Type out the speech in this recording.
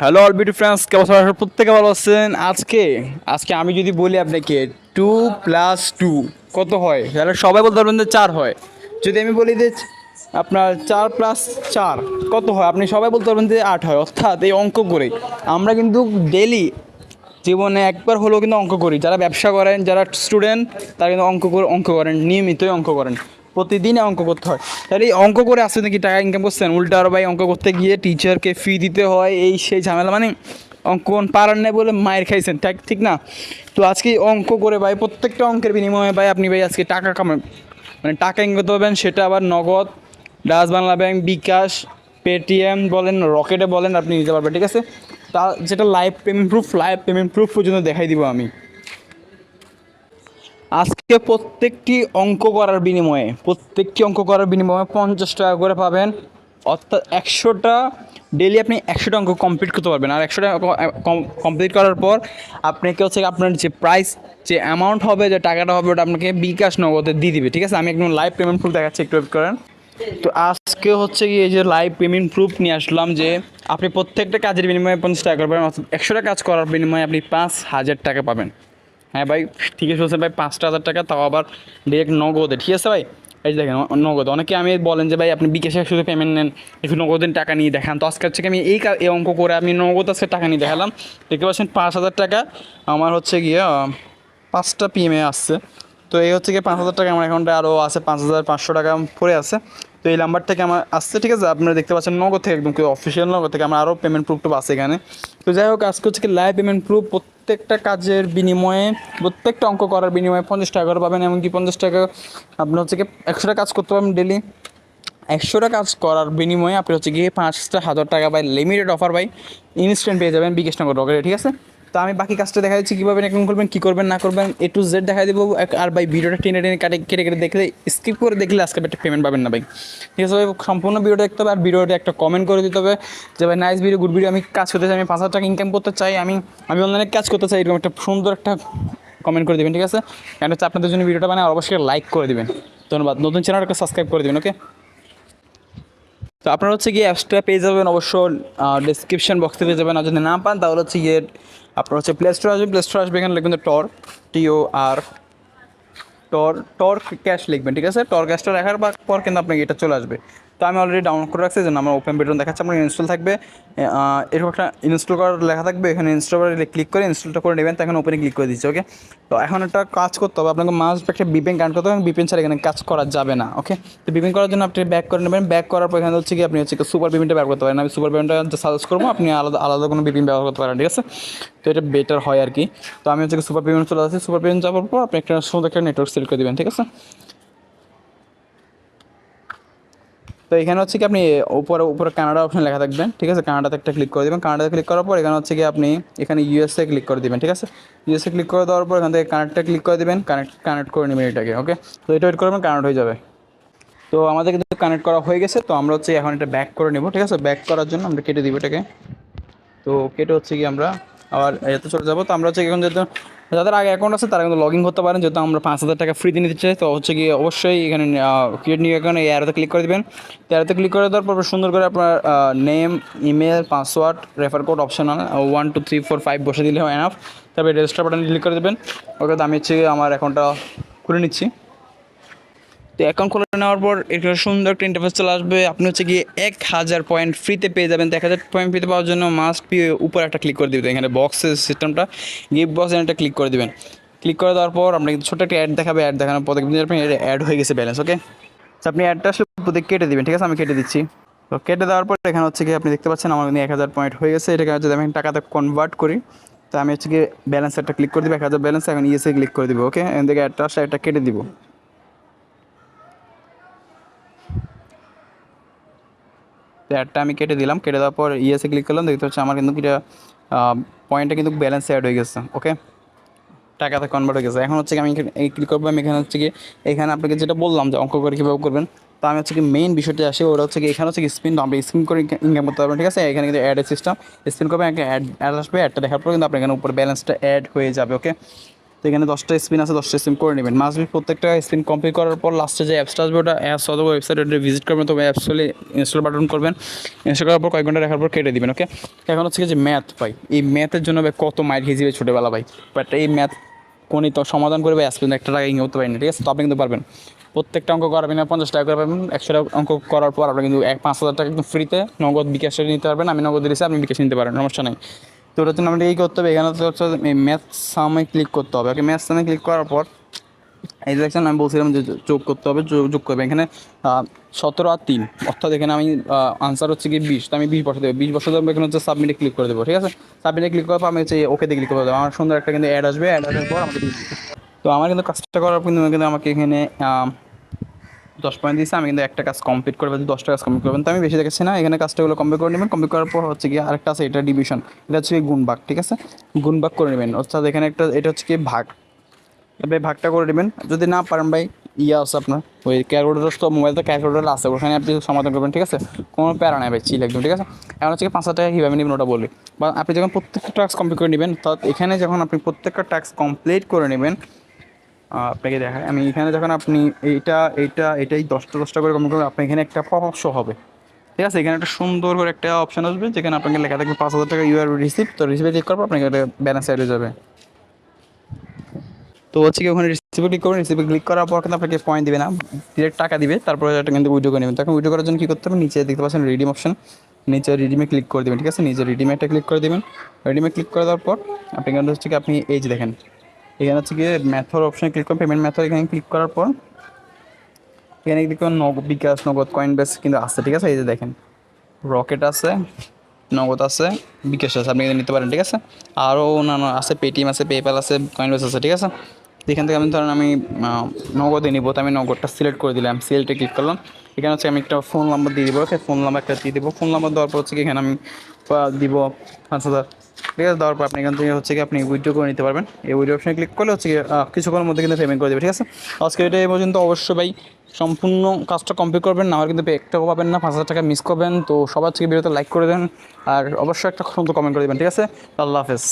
Hello all beauty friends কেমন আছেন? প্রত্যেকে ভালো আছেন। আজকে আজকে আমি যদি বলি আপনাকে টু প্লাস টু কত হয়? তাহলে সবাই বলতে পারবেন যে চার হয়। যদি আমি বলি যে আপনার চার প্লাস চার, কত হয়? আপনি সবাই বলতে পারবেন যে আট হয়। অর্থাৎ এই অঙ্ক করে। আমরা কিন্তু ডেলি জীবনে একবার হলেও কিন্তু অঙ্ক করি। যারা ব্যবসা করেন, যারা স্টুডেন্ট তারা কিন্তু অঙ্ক করে, অঙ্ক করেন, নিয়মিতই অঙ্ক করেন। প্রতিদিন অঙ্ক করতে হয়। তাহলে এই অঙ্ক করে আসতে নাকি টাকা ইনকাম করছেন? উল্টা আরও ভাই অঙ্ক করতে গিয়ে টিচারকে ফি দিতে হয়, এই সেই ঝামেলা। মানে অঙ্কন পারার নেই বলে মায়ের খাইছেন, ঠিক ঠিক না? তো আজকে অঙ্ক করে ভাই প্রত্যেকটা অঙ্কের বিনিময়ে ভাই আপনি ভাই আজকে টাকা কামান মানে টাকা ইনকাম পারবেন, সেটা আবার Nagad Dutch Bangla bank, bKash, Paytm বলেন, রকেটে বলেন, আপনি নিতে পারবেন, ঠিক আছে? তা যেটা live payment proof live payment proof পর্যন্ত দেখাই দিব আমি। প্রত্যেকটি অঙ্ক করার বিনিময়ে, প্রত্যেকটি অঙ্ক করার বিনিময়ে পঞ্চাশ টাকা করে পাবেন। অর্থাৎ একশোটা ডেলি আপনি একশোটা অঙ্ক কমপ্লিট করতে পারবেন। আর একশোটা কমপ্লিট করার পর আপনাকে হচ্ছে আপনার যে প্রাইস যে অ্যামাউন্ট হবে, যে টাকাটা হবে, ওটা আপনাকে বিকাশ নগদে দিয়ে দিবে। ঠিক আছে? আমি একদম লাইভ পেমেন্ট প্রুফ দেখাচ্ছি, একটু wait করেন। তো আজকে হচ্ছে কি এই যে লাইভ পেমেন্ট প্রুফ নিয়ে আসলাম যে আপনি প্রত্যেকটা কাজের বিনিময়ে পঞ্চাশ টাকা করবেন অর্থাৎ একশোটা কাজ করার বিনিময়ে আপনি পাঁচ হাজার টাকা পাবেন। হ্যাঁ ভাই ঠিক আছে ভাই, পাঁচটা হাজার টাকা, তাও আবার ডিরেক্ট নগদে। ঠিক আছে ভাই? এই দেখেন নগদ। অনেকে আমি বলেন যে, ভাই, আপনি বিকাশে শুধু পেমেন্ট নেন, একটু নগদের টাকা নিয়ে দেখান। তো আজকে হচ্ছে আমি এই এই অঙ্ক করে আমি নগদ আজকে টাকা নিয়ে দেখালাম। দেখতে পাচ্ছেন, পাঁচ হাজার টাকা আমার হচ্ছে গিয়ে পাঁচটা পিএমএ আসছে। তো এই হচ্ছে গিয়ে পাঁচ হাজার টাকা আমার অ্যাকাউন্টে আরও আছে, পাঁচ হাজার পাঁচশো টাকা পড়ে আছে। তো এই নাম্বার থেকে আমার আসছে, ঠিক আছে? আপনারা দেখতে পাচ্ছেন, নগদ থেকে একদম অফিসিয়াল নগদ থেকে আমার আরও পেমেন্ট প্রুফ টুপ আছে এখানে। তো যাই হোক, আজকে হচ্ছে কি লাইভ পেমেন্ট প্রুফ প্রত্যেকটা কাজের বিনিময়ে, প্রত্যেকটা অঙ্ক করার বিনিময়ে পঞ্চাশ টাকা করে পাবেন, এমনকি পঞ্চাশ টাকা আপনি হচ্ছে কি একশোটা কাজ করতে পারবেন ডেলি একশোটা কাজ করার বিনিময়ে আপনি হচ্ছে গিয়ে পাঁচটা হাজার টাকা by limited offer by instant পেয়ে যাবেন বিকেশনগর রকেটে, ঠিক আছে? তো আমি বাকি কাজটা দেখা যাচ্ছি কীভাবে অ্যাকাউন্ট করবেন, কী করবেন, না করবেন এ টু জেড দেখা দেবো আর ভাই ভিডিওটা টেনে টেনে কাটে কেটে কেটে দেখলে স্কিপ করে দেখলে আজকে একটা পেমেন্ট পাবেন না ভাই। ঠিক আছে ভাই, সম্পূর্ণ ভিডিও দেখতে হবে, আর ভিডিওটা একটা কমেন্ট করে দিতে হবে যে ভাই নাইস ভিডিও গুড ভিডিও আমি কাজ করতে চাই, আমি পাঁচ হাজার টাকা ইনকাম করতে চাই, আমি আমি অনলাইনে কাজ করতে চাই, এরকম একটা সুন্দর একটা কমেন্ট করে দেবেন, ঠিক আছে? কারণ হচ্ছে আপনাদের জন্য ভিডিওটা মানে অবশ্যই লাইক করে দেবেন। ধন্যবাদ। নতুন চ্যানেলটাকে সাবস্ক্রাইব করে দেবেন ওকে তো আপনারা হচ্ছে গিয়ে অ্যাপসটা পেয়ে যাবেন, অবশ্য ডিসক্রিপশন বক্সে পেয়ে যাবেন, আর যদি না পান, তাহলে হচ্ছে গিয়ে আপনার হচ্ছে প্লে স্টোর আসবে প্লে স্টোর আসবে, এখানে লিখবেন টর টিও আর টর টর ক্যাশ লিখবেন, ঠিক আছে? টর ক্যাশটা রাখার পর কিন্তু আপনাকে এটা চলে আসবে। তো আমি অলরেডি ডাউনলোড করে রাখছি যেন আমার ওপেন বেটন দেখাচ্ছে আপনার ইনস্টল থাকবে। এরকম একটা ইনস্টল করার লেখা থাকবে, এখানে ইনস্টল করে ক্লিক করে ইনস্টলটা করে নেবেন, তো এখন ওপেনে ক্লিক করে দিচ্ছি ওকে তো এখন একটা কাজ করতে হবে, আপনাকে মাস্ট একটা বিপিএন কানেক্ট করতে হবে বিপিএন ছাড়া এখানে কাজ করা যাবে না ওকে তো বিপিএন করার জন্য আপনি ব্যাক করে নেবেন ব্যাক করার পর এখানে হচ্ছে কি, আপনি হচ্ছে সুপার বিপিএনটা ব্যবহার করতে পারেন। আমি সুপার বিপিএনটা সাজেস্ট করব, আপনি আলাদা আলাদা কোনো বিপিএন ব্যবহার করতে পারেন, ঠিক আছে? তো এটা বেটার হয় আর কি। তো আমি হচ্ছে সুপার বিপিএন চলে আসছি সুপার বিপিএন যাওয়ার পর আপনি একটা সুন্দর একটা নেটওয়ার্ক সিলেক্ট করে দেবেন, ঠিক আছে? তো এখানে হচ্ছে কি আপনি উপরে উপরে কানাডা অপশন লেখা থাকবেন ঠিক আছে? কানাডাতে একটা ক্লিক করে দেবেন। কানাডাতে ক্লিক করার পর এখানে হচ্ছে কি আপনি এখানে ইউএসএ ক্লিক করে দেবেন, ঠিক আছে? ইউএসএ ক্লিক করে দেওয়ার পর এখান থেকে কানেক্টটা ক্লিক করে দেবেন। কানেক্ট কানেক্ট করে নেবেন এটাকে ওকে তো এটা ওয়েট করবেন কানেক্ট হয়ে যাবে। তো আমাদের কিন্তু কানেক্ট করা হয়ে গেছে। তো আমরা হচ্ছে এখন এটা ব্যাক করে নেব, ঠিক আছে? ব্যাক করার জন্য আমরা কেটে দিব এটাকে। তো কেটে হচ্ছে কি আমরা আবার এতে চলে যাব। তো আমরা হচ্ছে এখন যেহেতু যাদের আগে অ্যাকাউন্ট আছে, তারা কিন্তু লগ ইন করতে পারেন। যেহেতু আমরা পাঁচ হাজার টাকা ফ্রিতে নিতে চাই, তো হচ্ছে গিয়ে অবশ্যই এখানে ক্রিয়েট নিউ অ্যাকাউন্ট এই অ্যারোতে ক্লিক করে দেবেন। তো অ্যারোতে ক্লিক করে দেওয়ার পর সুন্দর করে আপনার name email password refer code optional one two three four five বসে দিলে হয় এনাফ তারপরে রেজিস্টার বাটনে ক্লিক করে দেবেন। ওকে, তো আমি হচ্ছে আমার অ্যাকাউন্টটা খুলে নিচ্ছি। তো অ্যাকাউন্ট খুলে নেওয়ার পর একটা সুন্দর একটা ইন্টারফেস চলে আসবে। আপনি হচ্ছে গিয়ে এক হাজার পয়েন্ট ফ্রিতে পেয়ে যাবেন। এক হাজার পয়েন্ট ফ্রিতে পাওয়ার জন্য মাস্ট পি উপরে একটা ক্লিক করে দিবেন। এখানে বক্সের সিস্টেমটা গিফট বক্স একটা ক্লিক করে দিবেন। ক্লিক করে দেওয়ার পর আপনাকে ছোটো একটা অ্যাড দেখাবে। অ্যাড দেখানোর পর দেখবেন আপনি অ্যাড হয়ে গেছে ব্যালেন্স ওকে তো আপনি অ্যাডটা আসলে প্রত্যেক কেটে দিবেন, ঠিক আছে? আমি কেটে দিচ্ছি। তো কেটে দেওয়ার পর এখানে হচ্ছে কি আপনি দেখতে পাচ্ছেন আমার এক হাজার পয়েন্ট হয়ে গেছে। এটাকে যদি আমি টাকাতে কনভার্ট করি, তো আমি হচ্ছে গিয়ে ব্যালেন্স একটা ক্লিক করে দিব। এক হাজার ব্যালেন্স এখন ইএসএ ক্লিক করে দিব ওকে এখান থেকে অ্যাডটা আসলে একটা কেটে দিব। তো অ্যাডটা আমি কেটে দিলাম, কেটে দেওয়ার পর ইয়েসে ক্লিক করলাম, দেখতে হচ্ছে আমার কিন্তু এটা পয়েন্টটা কিন্তু ব্যালেন্স অ্যাড হয়ে গেছে ওকে টাকাতে কনভার্ট হয়ে গেছে। এখন হচ্ছে আমি ক্লিক করব, আমি এখানে হচ্ছে কি, এখানে আপনাকে যেটা বললাম যে অঙ্ক করে কীভাবে করবেন, তো আমি হচ্ছে কি মেইন বিষয়টা আসে, ওরা হচ্ছে কি এখানে হচ্ছে স্পিন আপনি স্পিন করে ইনকাম করতে পারবেন, ঠিক আছে? এখানে কিন্তু অ্যাডের সিস্টেম স্পিন করবেন একটা অ্যাড অ্যাড আসবে অ্যাডটা দেখার পর কিন্তু আপনার এখানে উপরে ব্যালেন্সটা অ্যাড হয়ে যাবে ওকে তো এখানে দশটা স্পিন আছে, দশটা স্পিন করে নেবেন। মাসবি প্রত্যেকটা স্পিন কমপ্লিট করার পর লাস্টে যে অ্যাপসটা আসবে, ওটা অ্যাপস অথবা ওয়েবসাইট ওটা ভিজিট করবেন, তবে অ্যাপস হলে ইনস্টল বাটন করবেন। ইনস্টল করার পর কয়েক ঘণ্টা রাখার পর কেটে দিবেন ওকে এখন হচ্ছে যে ম্যাথ ভাই, এই ম্যাথের জন্য ভাই কত মাইল খেয়েছি ছোটোবেলা ভাই। বাট এই ম্যাথ কোনি তো সমাধান করে ভাই আজ পর্যন্ত একটা টাকা ইনকাম করতে পারেন ঠিক আছে? তো আপনি কিন্তু পারবেন। প্রত্যেকটা অঙ্ক করাবেন না, পঞ্চাশ টাকা করে পাবেন। একশো টাকা অঙ্ক করার পর আপনি কিন্তু এক পাঁচ হাজার টাকা কিন্তু ফ্রিতে নগদ বিকাশে নিতে পারবেন, আমি নগদ দিয়েছি আপনি বিকাশ নিতে পারেন সমস্যা নেই। ওটার জন্য আমাদের এই করতে হবে, এখানে তো হচ্ছে ম্যাথ সামে ক্লিক করতে হবে। ওকে ম্যাথ সামে ক্লিক করার পর, এই দেখছেন, আমি বলছিলাম যে যোগ করতে হবে, যোগ করবে। এখানে সতেরো আর তিন, অর্থাৎ এখানে আমি আনসার হচ্ছে কি বিশ, তো আমি বিশ বসে দেবো। বিশ বসে দেবো, এখানে হচ্ছে সাবমিটে ক্লিক করে দেবো, ঠিক আছে? সাবমিটে ক্লিক করার পর আমি হচ্ছে ওকেতে ক্লিক করে দেবো আমার সুন্দর একটা কিন্তু অ্যাড আসবে অ্যাড আসার পর আমাকে তো আমার কিন্তু কাজটা করার কিন্তু কিন্তু আমাকে এখানে দশ পয়েন্ট দিয়েছে, আমি কিন্তু একটা কাজ কমপ্লিট করব দশটা কাজ কমপ্লিট করবেন তো আমি বেশি দেখেছি না, এখানে কাজটাগুলো কমপ্লিট করে নেবেন। কমপ্লিট করার পর হচ্ছে কি আরেকটা আছে, এটা ডিভিশন এটা হচ্ছে কি গুণ ভাগ ঠিক আছে? গুণ ভাগ করে নেবেন। অর্থাৎ এখানে একটা, এটা হচ্ছে কি ভাগ। এবার ভাগটা করে নেবেন। যদি না পারেন ভাই ইয়ে আছে আপনার, ওই ক্যালকুলেটার তো মোবাইল তো ক্যালকুলেটার আছে, ওখানে আপনি সমাধান করবেন, ঠিক আছে? কোনো প্যারা নাই ভাই চিল একদম, ঠিক আছে? এখন হচ্ছে কি পাঁচ হাজার টাকা কীভাবে নেবেন ওটা বলি বা আপনি যখন প্রত্যেকটা টাস্ক কমপ্লিট করে নেবেন তো এখানে যখন আপনি প্রত্যেকটা টাস্ক কমপ্লিট করে নেবেন আপনাকে দেখায়। আমি এখানে যখন আপনি এইটা এইটা এটাই দশটা দশটা করে কম করবেন আপনি এখানে একটা পপ শো হবে। ঠিক আছে? এখানে একটা সুন্দর করে একটা অপশন আসবে, যেখানে আপনাকে লেখা থাকবে পাঁচ হাজার টাকা ইউআর রিসিভ তো রিসিভে ক্লিক করব আপনাকে একটা ব্যালেন্স সাইডে যাবে। তো হচ্ছে কি, ওখানে রিসিভে ক্লিক করবেন রিসিভে ক্লিক করার পর কিন্তু আপনাকে পয়েন্ট দিবে না ডিরেক্ট টাকা দিবে, তারপরে এটা কিন্তু উইড্রো করে নেবেন। তখন উইড্রো করার জন্য কী করতে হবে? নিচে দেখতে পাচ্ছেন রিডিম অপশন নিচে রিডিমে ক্লিক করে দেবেন, ঠিক আছে? নিচে রিডিমে একটা ক্লিক করে দেবেন। রিডিমে ক্লিক করে দেওয়ার পর আপনি কিন্তু হচ্ছে কি, আপনি যে দেখেন এখানে হচ্ছে গিয়ে ম্যাথর অপশনে ক্লিক করুন পেমেন্ট ম্যাথর এখানে ক্লিক করার পর, এখানে ক্লিক করুন নগদ, বিকাশ, নগদ কয়েন বেস কিন্তু আছে, ঠিক আছে? এই যে দেখেন রকেট আছে, নগদ আছে, বিকাশ আছে, আপনি নিতে পারেন, ঠিক আছে? আরও অন্যান্য আছে পেটিএম আছে পেপ্যাল আছে কয়েন বেস আছে, ঠিক আছে? এখান থেকে আমি ধরেন আমি নগদে নিব, তো আমি নগদটা সিলেক্ট করে দিলাম সিলেক্টে ক্লিক করলাম। এখানে হচ্ছে আমি একটা ফোন নাম্বার দিয়ে দিব ফোন নাম্বার একটা দিয়ে দিব। ফোন নাম্বার দেওয়ার পর হচ্ছে এখানে আমি দিব পাঁচ হাজার। ঠিক আছে, দেওয়ার পর আপনি এখান থেকে হচ্ছে কি আপনি উইড্রো করে নিতে পারবেন। এই উইড্রো অপশনে ক্লিক করলে হচ্ছে কিছুক্ষণের মধ্যে কিন্তু পেমেন্ট করে দেবে, ঠিক আছে? আজকে এটা এই পর্যন্ত, অবশ্যই ভাই সম্পূর্ণ কাজটা কমপ্লিট করবেন, না আমার কিন্তু একটাও পাবেন না, পাঁচ হাজার টাকা মিস করবেন। তো সবার থেকে ভিডিওতে লাইক করে দেন, আর অবশ্যই একটা কমেন্ট করে দেবেন, ঠিক আছে? আল্লাহ হাফেজ।